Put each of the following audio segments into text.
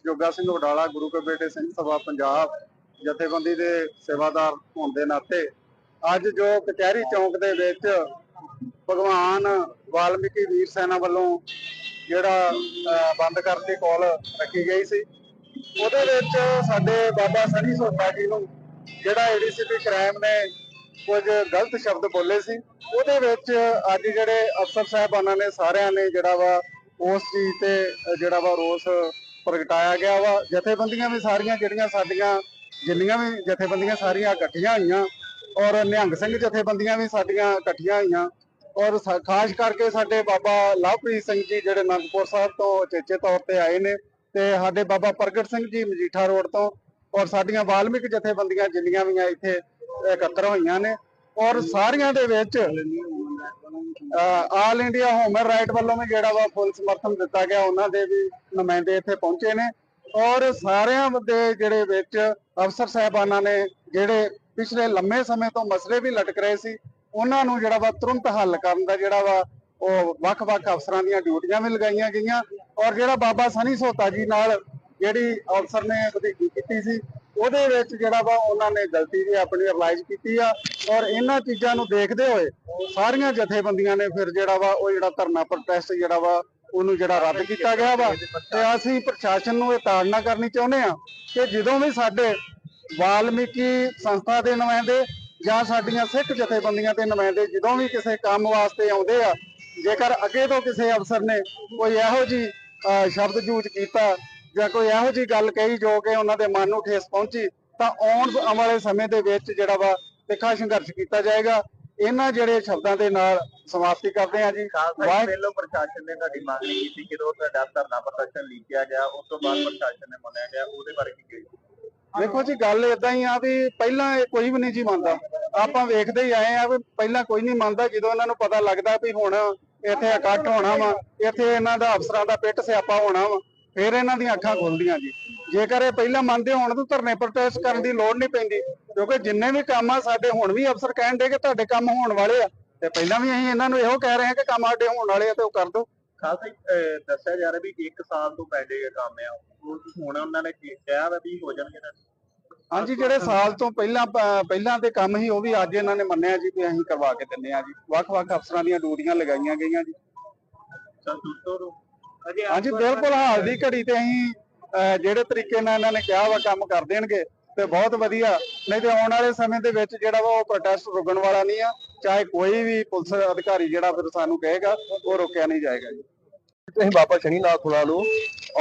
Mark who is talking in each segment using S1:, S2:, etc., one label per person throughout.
S1: ਜੋਗਾ ਸਿੰਘ ਵਡਾਲਾ ਗੁਰੂ ਕੇ ਬੇਟੇ ਸਿੰਘ ਸਭਾ ਪੰਜਾਬ ਜਥੇਬੰਦੀ ਦੇ ਸੇਵਾਦਾਰ ਹੋਣ ਦੇ ਨਾਤੇ ਅੱਜ ਜੋ ਕਚਹਿਰੀ ਚੌਂਕ ਦੇ ਵਿੱਚ ਭਗਵਾਨ ਵਾਲਮੀਕੀ ਵੀਰ ਸੈਨਾ ਵੱਲੋਂ ਜਿਹੜਾ ਅਹ, ਬੰਦ ਕਰਤੀ ਕਾਲ ਰੱਖੀ ਗਈ ਸੀ ਉਹਦੇ ਵਿੱਚ ਸਾਡੇ ਬਾਬਾ ਸਨੀ ਸੋਤਾ ਜੀ ਨੂੰ ਜਿਹੜਾ ਏਡੀਸੀਪੀ ਕ੍ਰਾਈਮ ਨੇ ਕੁਝ ਗਲਤ ਸ਼ਬਦ ਬੋਲੇ ਸੀ ਉਹਦੇ ਵਿੱਚ ਅੱਜ ਜਿਹੜੇ ਅਫਸਰ ਸਾਹਿਬਾਨਾਂ ਨੇ ਸਾਰਿਆਂ ਨੇ ਜਿਹੜਾ ਵਾ ਉਸ ਚੀਜ਼ ਤੇ ਜਿਹੜਾ ਵਾ ਰੋਸ ਪ੍ਰਗਟਾਇਆ ਗਿਆ ਵਾ। ਜਥੇਬੰਦੀਆਂ ਵੀ ਸਾਰੀਆਂ ਜਿਹੜੀਆਂ ਸਾਡੀਆਂ, ਜਿੰਨੀਆਂ ਵੀ ਜਥੇਬੰਦੀਆਂ ਸਾਰੀਆਂ ਇਕੱਠੀਆਂ ਹੋਈਆਂ ਔਰ ਨਿਹੰਗ ਸਿੰਘ ਜਥੇਬੰਦੀਆਂ ਵੀ ਸਾਡੀਆਂ ਇਕੱਠੀਆਂ ਹੋਈਆਂ ਔਰ ਸਾ- ਖਾਸ ਕਰਕੇ ਸਾਡੇ ਬਾਬਾ ਲਵਪ੍ਰੀਤ ਸਿੰਘ ਜੀ ਜਿਹੜੇ ਅਨੰਦਪੁਰ ਸਾਹਿਬ ਤੋਂ ਚੇਚੇ ਤੌਰ ਤੇ ਆਏ ਨੇ ਤੇ ਸਾਡੇ ਬਾਬਾ ਪ੍ਰਗਟ ਸਿੰਘ ਜੀ ਮਜੀਠਾ ਰੋਡ ਤੋਂ ਔਰ ਸਾਡੀਆਂ ਵਾਲਮੀਕ ਜਥੇਬੰਦੀਆਂ ਜਿੰਨੀਆਂ ਵੀ ਆ ਇੱਥੇ ਇਕੱਤਰ ਹੋਈਆਂ ਨੇ ਔਰ ਸਾਰੀਆਂ ਦੇ ਵਿੱਚ ਆਲ ਇੰਡੀਆ ਹਿਊਮਨ ਰਾਈਟ ਵੱਲੋਂ ਵੀ ਜਿਹੜਾ ਵਾ ਫੁੱਲ ਸਮਰਥਨ ਦਿੱਤਾ ਗਿਆ, ਉਹਨਾਂ ਦੇ ਵੀ ਨੁਮਾਇੰਦੇ ਇੱਥੇ ਪਹੁੰਚੇ ਨੇ। ਔਰ ਸਾਰਿਆਂ ਦੇ ਜਿਹੜੇ ਵਿੱਚ ਅਫਸਰ ਸਾਹਿਬਾਨਾਂ ਨੇ, ਜਿਹੜੇ ਪਿਛਲੇ ਲੰਮੇ ਸਮੇਂ ਤੋਂ ਮਸਲੇ ਵੀ ਲਟਕ ਰਹੇ ਸੀ, ਉਹਨਾਂ ਨੂੰ ਜਿਹੜਾ ਵਾ ਤੁਰੰਤ ਹੱਲ ਕਰਨ ਦਾ ਜਿਹੜਾ ਵਾ ਉਹ ਵੱਖ-ਵੱਖ ਅਫਸਰਾਂ ਦੀਆਂ ਡਿਊਟੀਆਂ ਵੀ ਲਗਾਈਆਂ ਗਈਆਂ। ਔਰ ਜਿਹੜਾ ਬਾਬਾ ਸਨੀ ਸੋਤਾ ਜੀ ਨਾਲ ਜਿਹੜੀ ਅਫਸਰ ਨੇ ਵਧੀਕੀ ਕੀਤੀ ਸੀ ਉਹਦੇ ਵਿੱਚ ਜਿਹੜਾ ਵਾ ਉਹਨਾਂ ਨੇ ਗਲਤੀ ਵੀ ਆਪਣੀ ਰਿਅਲਾਈਜ਼ ਕੀਤੀ ਆ ਔਰ ਇਹਨਾਂ ਚੀਜ਼ਾਂ ਨੂੰ ਦੇਖਦੇ ਹੋਏ ਸਾਰੀਆਂ ਜਥੇਬੰਦੀਆਂ ਨੇ ਫਿਰ ਜਿਹੜਾ ਵਾ ਉਹ ਜਿਹੜਾ ਧਰਨਾ ਪ੍ਰੋਟੈਸਟ ਜਿਹੜਾ ਵਾ ਉਹਨੂੰ ਜਿਹੜਾ ਰੱਦ ਕੀਤਾ ਗਿਆ ਵਾ ਤੇ ਅਸੀਂ ਪ੍ਰਸ਼ਾਸਨ ਨੂੰ ਇਹ ਤਾੜਨਾ ਕਰਨੀ ਚਾਹੁੰਦੇ ਆ ਕਿ ਜਦੋਂ ਵੀ ਸਾਡੇ ਵਾਲਮੀਕੀ ਸੰਸਥਾ ਦੇ ਨੁਮਾਇੰਦੇ ਜਾਂ ਸਾਡੀਆਂ ਸਿੱਖ ਜਥੇਬੰਦੀਆਂ ਦੇ ਨੁਮਾਇੰਦੇ ਜਦੋਂ ਵੀ ਕਿਸੇ ਕੰਮ ਵਾਸਤੇ ਆਉਂਦੇ ਆ, ਜੇਕਰ ਅੱਗੇ ਤੋਂ ਕਿਸੇ ਅਫਸਰ ਨੇ ਕੋਈ ਇਹੋ ਜੀ ਸ਼ਬਦ ਜੂਝ ਕੀਤਾ ਜਾਂ ਕੋਈ ਇਹੋ ਜੀ ਗੱਲ ਕਹੀ ਜੋ ਕਿ ਉਹਨਾਂ ਦੇ ਮਨ ਨੂੰ ਠੇਸ ਪਹੁੰਚੀ ਤਾਂ ਆਉਣ ਵਾਲੇ ਸਮੇਂ ਦੇ ਵਿੱਚ ਜਿਹੜਾ ਵਾ ਤਿੱਖਾ ਸੰਘਰਸ਼ ਕੀਤਾ ਜਾਏਗਾ। ਇਹਨਾਂ ਜਿਹੜੇ ਸ਼ਬਦਾਂ ਦੇ ਨਾਲ ਸਮਾਪਤੀ ਕਰਦੇ ਹਾਂ ਜੀ।
S2: ਪਹਿਲੋਂ ਪ੍ਰਸ਼ਾਸਨ ਨੇ ਤੁਹਾਡੀ ਮੰਗ ਨਹੀਂ ਕੀਤੀ ਜਦੋਂ ਤੁਹਾਡਾ ਧਰਨਾ ਪ੍ਰਦਰਸ਼ਨ ਲੀਕਿਆ ਗਿਆ ਉਸ ਤੋਂ ਬਾਅਦ ਪ੍ਰਸ਼ਾਸਨ ਨੇ ਮੰਨਿਆ ਗਿਆ ਉਹਦੇ ਬਾਰੇ ਕੀ ਕਹੀ
S1: ਵੇਖੋ ਜੀ ਗੱਲ ਇਦਾਂ ਹੀ ਆ ਵੀ ਪਹਿਲਾਂ ਇਹ ਕੋਈ ਵੀ ਨਹੀਂ ਜੀ ਮੰਨਦਾ। ਆਪਾਂ ਵੇਖਦੇ ਹੀ ਆਏ ਆ ਵੀ ਪਹਿਲਾਂ ਕੋਈ ਨਹੀਂ ਮੰਨਦਾ ਜਦੋਂ ਇਹਨਾਂ ਨੂੰ ਪਤਾ ਲੱਗਦਾ ਵੀ ਹੁਣ ਇੱਥੇ ਇਕੱਠ ਹੋਣਾ ਵਾ ਇੱਥੇ ਇਹਨਾਂ ਦਾ ਅਫਸਰਾਂ ਦਾ ਪਿੱਟ ਸਿਆਪਾ ਹੋਣਾ ਵਾ। ਫਿਰ ਇਹਨਾਂ ਦੀਆਂ ਅੱਖਾਂ ਖੁੱਲਦੀਆਂ ਜੀ। ਜੇਕਰ ਇਹ ਪਹਿਲਾਂ ਮੰਨਦੇ ਹੋਣ ਤਾਂ ਧਰਨੇ ਪ੍ਰੋਟੈਸਟ ਕਰਨ ਦੀ ਲੋੜ ਨਹੀਂ ਪੈਂਦੀ ਕਿਉਂਕਿ ਜਿੰਨੇ ਵੀ ਕੰਮ ਆ ਸਾਡੇ ਹੁਣ ਵੀ ਅਫਸਰ ਕਹਿਣ ਦੇ ਕਿ ਤੁਹਾਡੇ ਕੰਮ ਹੋਣ ਵਾਲੇ ਆ। ਤੇ ਪਹਿਲਾਂ ਵੀ ਅਸੀਂ ਇਹਨਾਂ ਨੂੰ ਇਹੋ ਕਹਿ ਰਹੇ ਹਾਂ ਕਿ ਕੰਮ ਸਾਡੇ ਹੋਣ ਵਾਲੇ ਆ ਤੇ ਉਹ ਕਰ ਦਿਓ।
S2: ਖਾਲਸਾ ਦੱਸਿਆ ਜਾ ਰਿਹਾ ਵੀ 1 ਸਾਲ ਤੋਂ ਪੈਂਡਿੰਗ ਕੰਮ ਆ। ਹੁਣ ਉਹਨਾਂ ਨੇ ਕਿਹਾ ਵਾ ਹੋ ਜਾਣਗੇ ਨਾ
S1: ਹਾਂਜੀ ਜਿਹੜੇ ਸਾਲ ਤੋਂ ਪਹਿਲਾਂ ਪਹਿਲਾਂ ਦੇ ਕੰਮ ਸੀ ਉਹ ਵੀ ਅੱਜ ਇਹਨਾਂ ਨੇ ਮੰਨਿਆ ਜੀ ਵੀ ਅਸੀਂ ਕਰਵਾ ਕੇ ਦਿੰਨੇ ਆ ਜੀ। ਵੱਖ-ਵੱਖ ਅਫਸਰਾਂ ਦੀਆਂ ਡਿਊਟੀਆਂ ਲਗਾਈਆਂ ਗਈਆਂ ਜੀ। ਹਾਂਜੀ ਬਿਲਕੁਲ ਹਾਲ ਦੀ ਘੜੀ ਤੇ ਅਸੀਂ ਜਿਹੜੇ ਤਰੀਕੇ ਨਾਲ ਇਹਨਾਂ ਨੇ ਕਿਹਾ ਵਾ ਕੰਮ ਕਰ ਦੇਣਗੇ ਤੇ ਬਹੁਤ ਵਧੀਆ। ਨਹੀਂ ਤੇ ਆਉਣ ਵਾਲੇ ਸਮੇਂ ਦੇ ਵਿੱਚ ਜਿਹੜਾ ਵਾ ਉਹ ਪ੍ਰੋਟੈਸਟ ਰੁਕਣ ਵਾਲਾ ਨਹੀਂ ਆ। ਚਾਹੇ ਕੋਈ ਵੀ ਪੁਲਿਸ ਅਧਿਕਾਰੀ ਜਿਹੜਾ ਫਿਰ ਸਾਨੂੰ ਕਹੇਗਾ ਉਹ ਰੋਕਿਆ ਨਹੀਂ ਜਾਏਗਾ ਜੀ।
S3: ਅਸੀਂ ਬਾਬਾ ਸ਼ਨੀਨਾਥ ਹੁਣਾਂ ਨੂੰ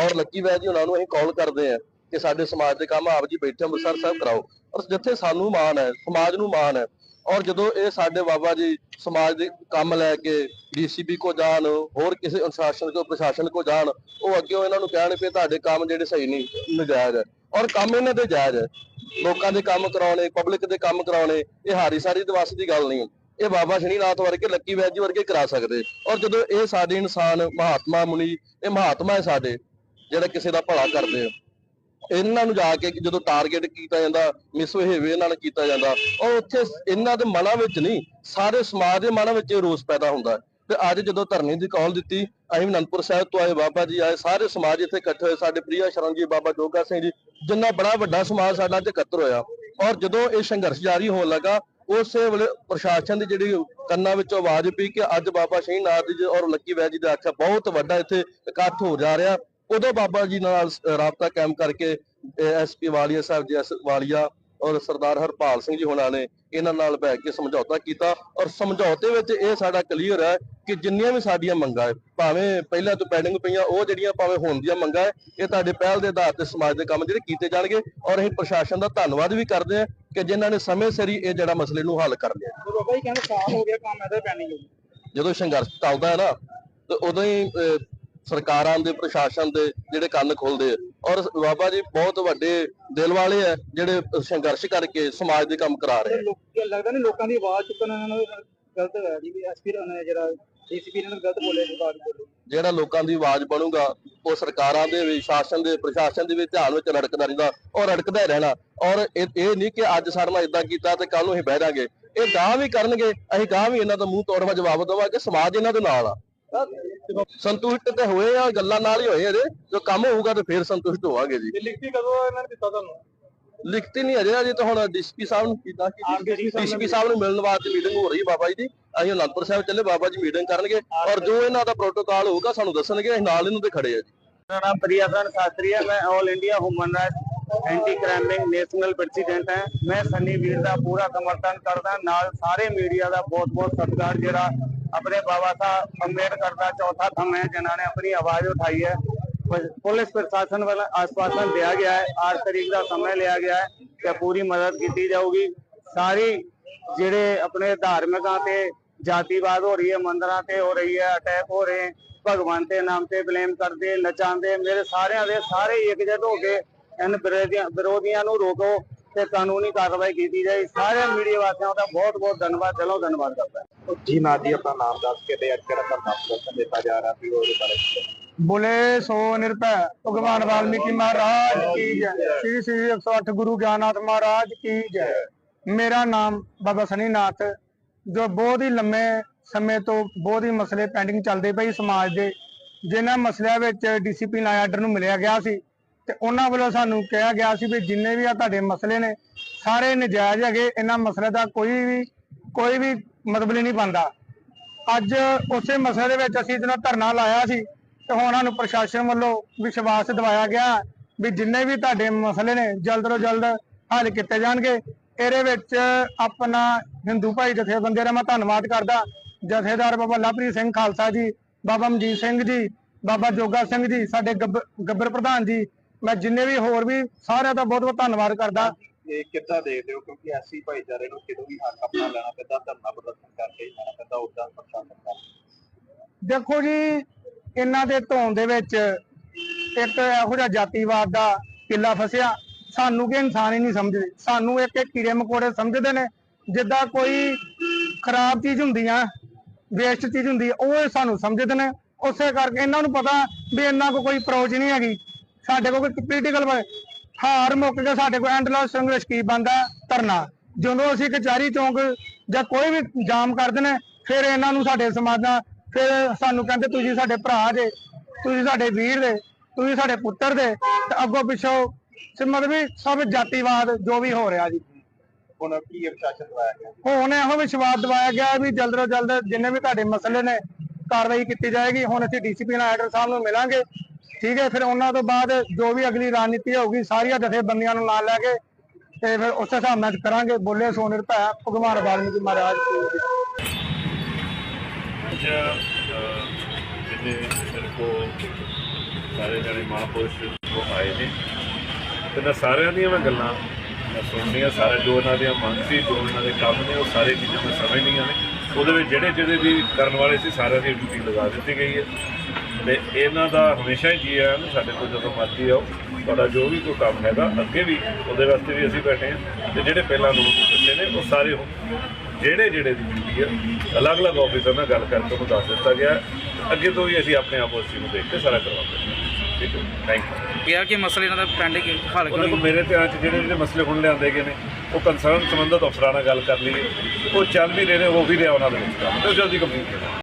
S3: ਔਰ ਲੱਕੀ ਵੈਦ ਜੀ ਹੁਣਾਂ ਨੂੰ ਅਸੀਂ ਕਾਲ ਕਰਦੇ ਆ ਕਿ ਸਾਡੇ ਸਮਾਜ ਦੇ ਕੰਮ ਆਪ ਜੀ ਬੈਠੇ ਅੰਮ੍ਰਿਤਸਰ ਸਾਹਿਬ ਕਰਾਓ। ਔਰ ਜਿੱਥੇ ਸਾਨੂੰ ਮਾਣ ਹੈ ਸਮਾਜ ਨੂੰ ਮਾਣ ਹੈ ਔਰ ਜਦੋਂ ਇਹ ਸਾਡੇ ਬਾਬਾ ਜੀ ਸਮਾਜ ਦੇ ਕੰਮ ਲੈ ਕੇ ਡੀਸੀਪੀ ਕੋ ਜਾਣ, ਹੋਰ ਕਿਸੇ ਅਨੁਸ਼ਾਸਨ ਕੋ, ਪ੍ਰਸ਼ਾਸਨ ਕੋ ਜਾਣ, ਉਹ ਅੱਗੇ ਇਹਨਾਂ ਨੂੰ ਕਹਿਣ ਕਿ ਤੁਹਾਡੇ ਕੰਮ ਜਿਹੜੇ ਸਹੀ ਨਹੀਂ, ਨਜਾਇਜ਼ ਹੈ। ਔਰ ਕੰਮ ਇਹਨਾਂ ਦੇ ਜਾਇਜ਼ ਹੈ। ਲੋਕਾਂ ਦੇ ਕੰਮ ਕਰਾਉਣੇ ਪਬਲਿਕ ਦੇ ਕੰਮ ਕਰਾਉਣੇ, ਇਹ ਹਾਰੀ ਸਾਰੀ ਦਿਵਸ ਦੀ ਗੱਲ ਨਹੀਂ ਇਹ ਬਾਬਾ ਸ਼ਨੀਨਾਥ ਵਰਗੇ, ਲੱਕੀ ਵੈਦ ਜੀ ਵਰਗੇ ਕਰਾ ਸਕਦੇ। ਔਰ ਜਦੋਂ ਇਹ ਸਾਡੇ ਇਨਸਾਨ ਮਹਾਤਮਾ ਮੁਨੀ, ਇਹ ਮਹਾਤਮਾ ਹੈ ਸਾਡੇ, ਜਿਹੜਾ ਕਿਸੇ ਦਾ ਭਲਾ ਕਰਦੇ ਆ। ਇਹਨਾਂ ਨੂੰ ਜਾ ਕੇ ਜਦੋਂ ਟਾਰਗੇਟ ਕੀਤਾ ਜਾਂਦਾ ਮਿਸਬਿਹੇਵ ਨਾਲ ਕੀਤਾ ਜਾਂਦਾ ਔਰ ਉੱਥੇ ਇਹਨਾਂ ਦੇ ਮਨਾਂ ਵਿੱਚ ਨਹੀਂ, ਸਾਰੇ ਸਮਾਜ ਦੇ ਮਨਾਂ ਵਿੱਚ ਇਹ ਰੋਸ ਪੈਦਾ ਹੁੰਦਾ ਤੇ ਅੱਜ ਜਦੋਂ ਧਰਨੇ ਦੀ ਕਾਲ ਦਿੱਤੀ, ਅਸੀਂ ਅਨੰਦਪੁਰ ਸਾਹਿਬ ਤੋਂ ਆਏ ਬਾਬਾ ਜੀ ਆਏ, ਸਾਰੇ ਸਮਾਜ ਇੱਥੇ ਇਕੱਠੇ ਹੋਏ, ਸਾਡੇ ਪ੍ਰਿਆ ਸ਼ਰਨ ਜੀ, ਬਾਬਾ ਜੋਗਾ ਸਿੰਘ ਜੀ, ਜਿੰਨਾ ਬੜਾ ਵੱਡਾ ਸਮਾਜ ਸਾਡਾ ਅੱਜ ਇਕੱਤਰ ਹੋਇਆ। ਔਰ ਜਦੋਂ ਇਹ ਸੰਘਰਸ਼ ਜਾਰੀ ਹੋਣ ਲੱਗਾ, ਉਸੇ ਵੇਲੇ ਪ੍ਰਸ਼ਾਸਨ ਦੀ ਜਿਹੜੀ ਕੰਨਾਂ ਵਿੱਚੋਂ ਆਵਾਜ਼ ਪਈ ਕਿ ਅੱਜ ਬਾਬਾ ਸ਼ਹੀਨਾਥ ਜੀ ਔਰ ਲੱਕੀ ਵੈਦ ਜੀ ਦਾ ਆਖਿਆ ਬਹੁਤ ਵੱਡਾ ਇੱਥੇ ਇਕੱਠ ਹੋ ਜਾ ਰਿਹਾ। ਉਦੋਂ ਬਾਬਾ ਜੀ ਨਾਲ ਰਾਬਤਾ ਕਾਇਮ ਕਰਕੇ ਐਸਪੀ ਵਾਲੀਆ ਸਾਹਿਬ ਜੀ ਵਾਲੀਆ ਔਰ ਸਰਦਾਰ ਹਰਪਾਲ ਸਿੰਘ ਜੀ ਹੁਣਾਂ ਨੇ ਇਹਨਾਂ ਨਾਲ ਬੈਠ ਕੇ ਸਮਝੌਤਾ ਕੀਤਾ ਔਰ ਸਮਝੌਤੇ ਵਿੱਚ ਇਹ ਸਾਡਾ ਕਲੀਅਰ ਹੈ ਕਿ ਜਿੰਨੀਆਂ ਵੀ ਸਾਡੀਆਂ ਮੰਗਾਂ ਹੈ ਭਾਵੇਂ ਪਹਿਲਾਂ ਤੋਂ ਪੈਂਡਿੰਗ ਪਈਆਂ ਉਹ ਜਿਹੜੀਆਂ ਭਾਵੇਂ ਹੁਣ ਦੀਆਂ ਮੰਗਾਂ ਹੈ ਇਹ ਤੁਹਾਡੇ ਪਹਿਲ ਦੇ ਆਧਾਰ ਤੇ ਸਮਾਜ ਦੇ ਕੰਮ ਜਿਹੜੇ ਕੀਤੇ ਜਾਣਗੇ ਔਰ ਅਸੀਂ ਪ੍ਰਸ਼ਾਸਨ ਦਾ ਧੰਨਵਾਦ ਵੀ ਕਰਦੇ ਹਾਂ ਕਿ ਜਿਨ੍ਹਾਂ ਨੇ ਸਮੇਂ ਸਿਰ ਹੀ ਇਹ ਜਿਹੜਾ ਮਸਲੇ ਨੂੰ ਹੱਲ ਕਰ ਲਿਆ।
S1: ਬਾਬਾ ਜੀ ਕਹਿੰਦੇ ਸਾਲ ਹੋ ਗਿਆ ਕੰਮ ਇਹਦਾ ਪੈਂਡਿੰਗ
S3: ਜਦੋਂ ਸੰਘਰਸ਼ ਚੱਲਦਾ ਹੈ ਨਾ ਤੇ ਉਦੋਂ ਹੀ ਸਰਕਾਰਾਂ ਦੇ ਪ੍ਰਸ਼ਾਸਨ ਦੇ ਜਿਹੜੇ ਕੰਨ ਖੋਲਦੇ ਆ। ਔਰ ਬਾਬਾ ਜੀ ਬਹੁਤ ਵੱਡੇ ਦਿਲ ਵਾਲੇ ਆ ਜਿਹੜੇ ਸੰਘਰਸ਼ ਕਰਕੇ ਸਮਾਜ ਦੇ ਕੰਮ ਕਰਾ ਰਹੇ ਆ।
S1: ਲੋਕ ਲੱਗਦਾ ਨਹੀਂ ਲੋਕਾਂ ਦੀ ਆਵਾਜ਼ ਚੁੱਕਣ ਇਹਨਾਂ ਨੂੰ ਗਲਤ ਹੈ ਜੀ ਵੀ ਐਸਪੀ ਨੇ ਜਿਹੜਾ ਡੀਸੀਪੀ ਨੇ ਗਲਤ ਬੋਲੇ ਜੀ ਬਾਤ ਬੋਲੇ
S3: ਜਿਹੜਾ ਲੋਕਾਂ ਦੀ ਆਵਾਜ਼ ਬਣੂਗਾ ਉਹ ਸਰਕਾਰਾਂ ਦੇ ਵੀ ਸ਼ਾਸਨ ਦੇ ਪ੍ਰਸ਼ਾਸਨ ਦੇ ਵੀ ਧਿਆਨ ਵਿੱਚ ਰੜਕਦਾ ਰਹਿੰਦਾ ਔਰ ਰੜਕਦਾ ਹੀ ਰਹਿਣਾ। ਔਰ ਇਹ ਨਹੀਂ ਕਿ ਅੱਜ ਸਾਡੇ ਨਾਲ ਇਦਾਂ ਕੀਤਾ ਤੇ ਕੱਲ ਨੂੰ ਅਸੀਂ ਬਹਿ ਜਾਾਂਗੇ। ਇਹ ਗਾਂ ਵੀ ਕਰਨਗੇ ਅਸੀਂ ਗਾਂ ਵੀ ਇਹਨਾਂ ਦਾ ਮੂੰਹ ਤੋੜਵਾ ਜਵਾਬ ਦੇਵਾਂਗੇ ਸਮਾਜ ਇਹਨਾਂ ਦੇ ਨਾਲ ਆ। ਸੰਤੁਸ਼ਟ ਤੇ ਹੋਏ ਆ ਗੱਲਾਂ ਨਾਲ ਹੀ ਹੋਏ ਇਹਦੇ। ਜੋ ਕੰਮ ਹੋਊਗਾ ਤੇ ਫੇਰ ਸੰਤੁਸ਼ਟ ਹੋਵਾਂਗੇ ਜੀ।
S2: ਲਿਖਤੀ ਕਦੋਂ ਇਹਨਾਂ ਨੇ ਦਿੱਤਾ ਤੁਹਾਨੂੰ?
S3: ਲਿਖਤੀ ਨਹੀਂ ਅਜੇ ਅਜੇ ਤਾਂ ਹੁਣ ਡੀਸੀਪੀ ਸਾਹਿਬ ਨੂੰ ਕੀਤਾ ਕਿ ਡੀਸੀਪੀ ਸਾਹਿਬ ਨੂੰ ਮਿਲਣ ਵਾਸਤੇ ਮੀਟਿੰਗ ਹੋ ਰਹੀ ਬਾਬਾ ਜੀ ਦੀ। ਅਸੀਂ ਅਨੰਦਪੁਰ ਸਾਹਿਬ ਚੱਲੇ ਬਾਬਾ ਜੀ ਮੀਟਿੰਗ ਕਰਨਗੇ। ਔਰ ਜੋ ਇਹਨਾਂ ਦਾ ਪ੍ਰੋਟੋਕਾਲ ਹੋਊਗਾ ਸਾਨੂੰ ਦੱਸਣਗੇ। ਅਸੀਂ ਨਾਲ ਇਹਨਾਂ ਦੇ ਖੜੇ ਆ ਜੀ।
S2: ਮੇਰਾ ਨਾਮ ਸ਼ਾਸਤਰੀ ਹੈ ਮੈਂ all India human right anti crime national president ਹਾਂ ਮੈਂ ਸੰਨੀ ਵੀਰ ਦਾ ਪੂਰਾ ਸਮਰਥਨ ਕਰਦਾ। ਨਾਲ ਸਾਰੇ ਮੀਡੀਆ ਦਾ ਬਹੁਤ ਬਹੁਤ ਸਤਿਕਾਰ ਜਿਹੜਾ ਆਪਣੇ ਬਾਬਾ ਸਾਹਿਬ ਅੰਬੇਡਕਰ ਦਾ ਚੌਥਾ ਥੰਮ ਹੈ ਜਿਨ੍ਹਾਂ ਨੇ ਆਪਣੀ ਆਵਾਜ਼ ਉਠਾਈ ਹੈ ਪੁ- ਪੁਲਿਸ ਪ੍ਰਸ਼ਾਸਨ ਵੱਲੋਂ ਆਸ਼ਵਾਸਨ ਦਿਆ ਗਿਆ ਹੈ 8 ਤਰੀਕ ਦਾ ਸਮਾਂ ਲਿਆ ਗਿਆ ਹੈ ਕਿ ਪੂਰੀ ਮਦਦ ਕੀਤੀ ਸਾਰੀ ਜਿਹੜੇ ਆਪਣੇ ਧਾਰਮਿਕਾਂ ਤੇ ਜਾਤੀਵਾਦ ਹੋ ਰਹੀ ਹੈ ਮੰਦਰਾਂ ਤੇ ਹੋ ਰਹੀ ਹੈ ਅਟੈਕ ਹੋ ਰਹੇ ਭਗਵਾਨ ਦੇ ਨਾਮ ਤੇ ਬਲੇਮ ਕਰਦੇ ਨਚਾਉਂਦੇ ਮੇਰੇ ਸਾਰਿਆਂ ਦੇ ਸਾਰੇ ਇਕਜੁੱਟ ਹੋ ਕੇ ਇਹਨਾਂ ਵਿਰੋਧੀਆਂ ਵਿਰੋਧੀਆਂ ਨੂੰ ਰੋਕੋ ਤੇ ਕਾਨੂੰਨੀ ਕਾਰਵਾਈ ਕੀਤੀ ਜਾਏ। ਸਾਰੇ ਮੀਡੀਆ ਵਾਸੀਆਂ ਦਾ ਬਹੁਤ ਬਹੁਤ ਧੰਨਵਾਦ। ਦਿਲੋਂ ਧੰਨਵਾਦ ਕਰਦਾ
S4: ਜੀ ਨਾ ਜੀ ਆਪਣਾ ਨਾਮ ਦੱਸ ਕੇ ਤੇ ਅੱਜ ਕਿਹੜਾ ਧਰਨਾ ਪ੍ਰਦਰਸ਼ਨ ਦਿੱਤਾ ਜਾ ਰਿਹਾ ਸੀ ਉਹਦੇ ਬਾਰੇ
S5: ਬੋਲੇ ਸੋ ਨਿਰਭੈ ਭਗਵਾਨ ਵਾਲਮੀਕੀ ਮਹਾਰਾਜ ਕੀ ਜੈ। ਸ੍ਰੀ ਸ੍ਰੀ 108 ਗੁਰੂ ਗਿਆਨਨਾਥ ਮਹਾਰਾਜ ਕੀ ਜੈ। ਮੇਰਾ ਨਾਮ ਬਾਬਾ ਸਨੀਨਾਥ ਜੋ ਬਹੁਤ ਹੀ ਲੰਮੇ ਸਮੇਂ ਤੋਂ ਬਹੁਤ ਹੀ ਮਸਲੇ ਪੈਂਡਿੰਗ ਚੱਲਦੇ ਪਈ ਸਮਾਜ ਦੇ ਜਿਨ੍ਹਾਂ ਮਸਲਿਆਂ ਵਿੱਚ ਡਿਸਪਲਿਨ ਆਰਡਰ ਨੂੰ ਮਿਲਿਆ ਗਿਆ ਸੀ। ਤੇ ਉਹਨਾਂ ਵੱਲੋਂ ਸਾਨੂੰ ਕਿਹਾ ਗਿਆ ਸੀ ਵੀ ਜਿੰਨੇ ਵੀ ਆ ਤੁਹਾਡੇ ਮਸਲੇ ਨੇ, ਸਾਰੇ ਨਜਾਇਜ਼ ਹੈਗੇ, ਇਹਨਾਂ ਮਸਲੇ ਦਾ ਕੋਈ ਵੀ ਕੋਈ ਵੀ ਮਤਲਬ ਨਹੀਂ ਬਣਦਾ। ਅੱਜ ਉਸੇ ਮਸਲੇ ਦੇ ਵਿੱਚ ਅਸੀਂ ਜਦੋਂ ਧਰਨਾ ਲਾਇਆ ਸੀ, ਤੇ ਹੁਣ ਸਾਨੂੰ ਪ੍ਰਸ਼ਾਸਨ ਵੱਲੋਂ ਵਿਸ਼ਵਾਸ ਦਿਵਾਇਆ ਗਿਆ ਵੀ ਜਿੰਨੇ ਵੀ ਤੁਹਾਡੇ ਮਸਲੇ ਨੇ, ਜਲਦ ਤੋਂ ਜਲਦ ਹੱਲ ਕੀਤੇ ਜਾਣਗੇ। ਇਹਦੇ ਵਿੱਚ ਆਪਣਾ ਹਿੰਦੂ ਭਾਈ ਜਥੇਬੰਦੀਆਂ ਦਾ ਮੈਂ ਧੰਨਵਾਦ ਕਰਦਾ। ਜਥੇਦਾਰ ਬਾਬਾ ਲਵਪ੍ਰੀਤ ਸਿੰਘ ਖਾਲਸਾ ਜੀ, ਬਾਬਾ ਮਨਜੀਤ ਸਿੰਘ ਜੀ, ਬਾਬਾ ਜੋਗਾ ਸਿੰਘ ਜੀ, ਸਾਡੇ ਗੱਬ- ਗੱਬਰ ਪ੍ਰਧਾਨ ਜੀ ਮੈਂ ਜਿੰਨੇ ਵੀ ਹੋਰ ਵੀ ਸਾਰਿਆਂ ਦਾ ਬਹੁਤ ਬਹੁਤ ਧੰਨਵਾਦ ਕਰਦਾ।
S4: ਇਹ ਕਿੱਦਾਂ ਦੇਖਦੇ ਹੋ? ਕਿਉਂਕਿ ਐਸੀ ਭਾਈਚਾਰੇ ਨੂੰ ਕਿਦੋਂ ਵੀ ਹੱਕ ਆਪਣਾ ਲੈਣਾ ਪੈਂਦਾ ਧਰਨਾ ਪ੍ਰਦਰਸ਼ਨ ਕਰਕੇ ਲੈਣਾ ਪੈਂਦਾ ਉਦਾਂ ਪ੍ਰਸ਼ਾਸਨ ਕਰ
S5: ਦੇਖੋ ਜੀ ਇਹਨਾਂ ਦੇ ਧੌਣ ਦੇ ਵਿੱਚ ਇੱਕ ਇਹੋ ਜਿਹਾ ਜਾਤੀਵਾਦ ਦਾ ਕਿੱਲਾ ਫਸਿਆ। ਸਾਨੂੰ ਕਿ ਇਨਸਾਨ ਹੀ ਨਹੀਂ ਸਮਝਦੇ। ਸਾਨੂੰ ਇੱਕ ਇੱਕ ਕੀੜੇ ਮਕੌੜੇ ਸਮਝਦੇ ਨੇ। ਜਿੱਦਾਂ ਕੋਈ ਖਰਾਬ ਚੀਜ਼ ਹੁੰਦੀ ਆ ਵੇਸਟ ਚੀਜ਼ ਹੁੰਦੀ ਆ ਉਹ ਸਾਨੂੰ ਸਮਝਦੇ ਨੇ। ਉਸੇ ਕਰਕੇ ਇਹਨਾਂ ਨੂੰ ਪਤਾ ਵੀ ਇਹਨਾਂ ਕੋ ਕੋਈ ਅਪਰੋਚ ਨਹੀਂ ਹੈਗੀ। ਸਾਡੇ ਕੋਲ ਪੋਲੀਟੀਕਲ ਹਾਰ ਮੁੱਕ ਕੇ ਸਾਡੇ ਕੋਲ ਐਂਡਲੈਸ ਸੰਘਰਸ਼ ਕੀ ਬੰਦਾ ਧਰਨਾ। ਜਦੋਂ ਅਸੀਂ ਕਚਹਿਰੀ ਚੌਂਕ ਜਾਂ ਕੋਈ ਵੀ ਜਾਮ ਕਰਦੇ ਨੇ ਫਿਰ ਇਹਨਾਂ ਨੂੰ ਸਾਡੇ ਸਮਾਜਾਂ ਫਿਰ ਸਾਨੂੰ ਕਹਿੰਦੇ ਤੁਸੀਂ ਸਾਡੇ ਭਰਾ ਜੇ ਤੁਸੀਂ ਸਾਡੇ ਵੀਰ ਦੇ ਤੁਸੀਂ ਸਾਡੇ ਪੁੱਤਰ ਦੇ ਤੇ ਅੱਗੋਂ ਪਿੱਛੋਂ ਸ- ਮਤਲਬ ਵੀ ਸਭ ਜਾਤੀਵਾਦ ਜੋ ਵੀ ਹੋ ਰਿਹਾ ਜੀ।
S4: ਹੁਣ ਕੀ ਪ੍ਰਸ਼ਾਸਨ ਦਵਾਇਆ ਗਿਆ?
S5: ਹੁਣ ਇਹੋ ਵਿਸ਼ਵਾਸ ਦਿਵਾਇਆ ਗਿਆ ਵੀ ਜਲਦ ਤੋਂ ਜਲਦ ਜਿੰਨੇ ਵੀ ਤੁਹਾਡੇ ਮਸਲੇ ਨੇ ਕਾਰਵਾਈ ਕੀਤੀ ਜਾਏਗੀ। ਹੁਣ ਅਸੀਂ ਡੀਸੀਪੀ ਆਰਡਰ ਸਾਹਿਬ ਨੂੰ ਮਿਲਾਂਗੇ। ਠੀਕ ਹੈ ਫਿਰ ਉਹਨਾਂ ਤੋਂ ਬਾਅਦ ਜੋ ਵੀ ਅਗਲੀ ਰਣਨੀਤੀ ਹੋਊਗੀ ਸਾਰੀਆਂ ਜਥੇਬੰਦੀਆਂ ਨੂੰ ਨਾਲ ਲੈ ਕੇ ਤੇ ਫਿਰ ਉਸ ਹਿਸਾਬ ਨਾਲ ਕਰਾਂਗੇ। ਬੋਲੇ ਸੋ ਨਿਰਭੈ ਭਗਵਾਨ ਵਾਲਮੀਕੀ ਮਹਾਰਾਜ
S6: ਅੱਜ ਅਹ, ਮੇਰੇ ਕੋਲ ਸਾਰੇ ਜਣੇ ਮਹਾਂਪੁਰਸ਼ ਉਹ ਆਏ ਨੇ। ਤੇ ਮੈਂ ਸਾਰਿਆਂ ਦੀਆਂ ਮੈਂ ਗੱਲਾਂ ਮੈਂ ਸੁਣਨੀਆਂ ਸਾਰੇ ਜੋ ਇਹਨਾਂ ਦੀਆਂ ਮੰਗ ਸੀ ਜੋ ਇਹਨਾਂ ਦੇ ਕੰਮ ਨੇ ਉਹ ਸਾਰੇ ਚੀਜ਼ਾਂ ਮੈਂ ਸਮਝਣੀਆਂ ਨੇ। ਉਹਦੇ ਵਿੱਚ ਜਿਹੜੇ ਜਿਹੜੇ ਵੀ ਕਰਨ ਵਾਲੇ ਸੀ ਸਾਰਿਆਂ ਦੀ ਡਿਊਟੀ ਲਗਾ ਦਿੱਤੀ ਗਈ ਹੈ। ਤੇ ਇਹਨਾਂ ਦਾ ਹਮੇਸ਼ਾ ਹੀ ਜੀ ਆਇਆਂ ਨੂੰ ਸਾਡੇ ਕੋਲ ਜਦੋਂ ਮਰਜ਼ੀ ਆਓ ਤੁਹਾਡਾ ਜੋ ਵੀ ਕੋਈ ਕੰਮ ਹੈਗਾ ਅੱਗੇ ਵੀ ਉਹਦੇ ਵਾਸਤੇ ਵੀ ਅਸੀਂ ਬੈਠੇ ਹਾਂ। ਤੇ ਜਿਹੜੇ ਪਹਿਲਾਂ ਲੋਕ ਦੱਸੇ ਨੇ ਉਹ ਸਾਰੇ ਜਿਹੜੇ ਜਿਹੜੇ ਦੀ ਡਿਊਟੀ ਹੈ ਅਲੱਗ-ਅਲੱਗ ਆਫਿਸਰ ਨਾਲ ਗੱਲ ਕਰਕੇ ਉਹਨੂੰ ਦੱਸ ਦਿੱਤਾ ਗਿਆ। ਅੱਗੇ ਤੋਂ ਵੀ ਅਸੀਂ ਆਪਣੇ ਆਪ ਉਸ ਚੀਜ਼ ਨੂੰ ਦੇਖ ਕੇ ਸਾਰਾ ਕਰਵਾਉਂਦੇ ਹਾਂ। ਠੀਕ ਹੈ ਥੈਂਕ ਯੂ
S7: ਕਿਹਾ ਕਿ ਮਸਲੇ ਇਹਨਾਂ ਦਾ ਪੈਂਡਿੰਗ ਹੱਲ ਕਿਉਂ
S6: ਮੇਰੇ ਧਿਆਨ 'ਚ ਜਿਹੜੇ ਜਿਹੜੇ ਮਸਲੇ ਹੁਣ ਲਿਆਂਦੇ ਗਏ ਨੇ ਉਹ ਕੰਸਰਨ ਸੰਬੰਧਤ ਅਫਸਰਾਂ ਨਾਲ ਗੱਲ ਕਰ ਲਈਏ। ਉਹ ਚੱਲ ਵੀ ਰਹੇ ਨੇ, ਉਹ ਵੀ ਰਿਹਾ ਉਹਨਾਂ ਦੇ ਵਿੱਚ ਕੰਮ। ਜਲਦੀ ਕੰਪਲੀਟ ਕਰਾਂਗੇ